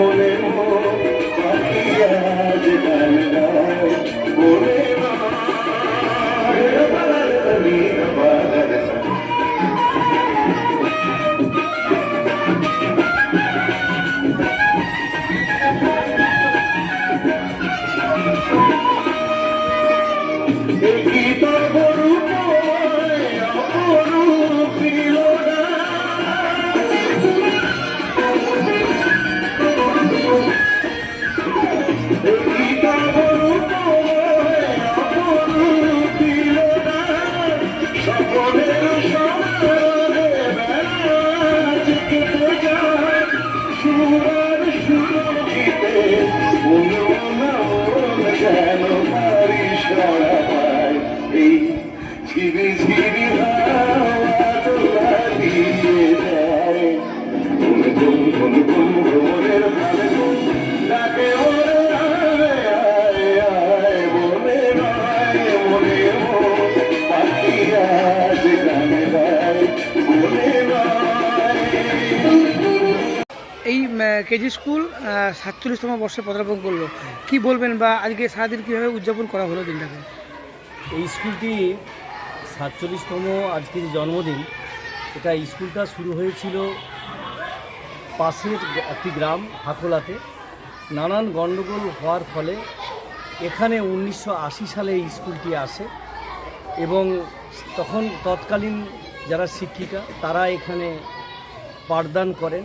মনে মনে বেড়াচ কেটে যায় কেজি স্কুল সাতচল্লিশতম বর্ষে পদার্পণ করল। কি বলবেন বা আজকে সারাদিন কীভাবে উদযাপন করা হলো দিনটাকে? এই স্কুলটি সাতচল্লিশতম আজকে যে জন্মদিন। এটা স্কুলটা শুরু হয়েছিল পাশের একটি গ্রাম হাকোলাতে নানান গণ্ডগোল হওয়ার ফলে এখানে উনিশশো আশি সালে এই স্কুলটি আসে এবং তখন তৎকালীন যারা শিক্ষিকা, তারা এখানে পাঠদান করেন।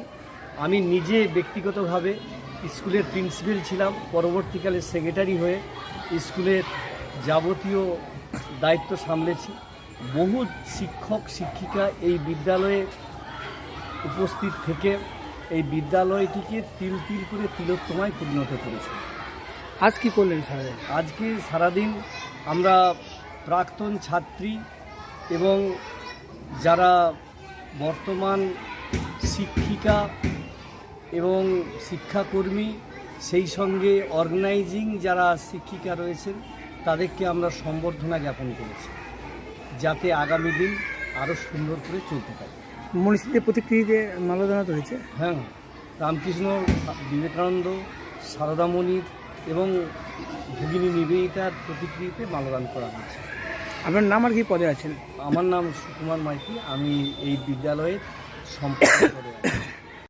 আমি নিজে ব্যক্তিগতভাবে স্কুলের প্রিন্সিপাল ছিলাম পরবর্তীকালে সেক্রেটারি হয়ে স্কুলের যাবতীয় দায়িত্ব সামলেছি। বহু শিক্ষক শিক্ষিকা এই বিদ্যালয়ে উপস্থিত থেকে এই বিদ্যালয়টিকে তিল তিল করে তিলোত্তমায় পরিণত করেছে। আজ কি করলেন সারাদিন আজকে সারাদিন আমরা প্রাক্তন ছাত্রী এবং যারা বর্তমান শিক্ষিকা এবং শিক্ষাকর্মী সেই সঙ্গে অর্গানাইজিং যারা শিক্ষিকা রয়েছেন তাদেরকে আমরা সম্বর্ধনা জ্ঞাপন করেছি যাতে আগামী দিন আরও সুন্দর করে চলতে পারে। মনীষীদের প্রতিকৃতিতে মালদানা তো হয়েছে হ্যাঁ রামকৃষ্ণ বিবেকানন্দ সারদামণির এবং ভগিনী নিবেদিতার প্রতিকৃতিতে মালদান করা হয়েছে। আপনার নাম আর কি পদে আছেন? আমার নাম সুকুমার মাইতি আমি এই বিদ্যালয়ের সম্পাদক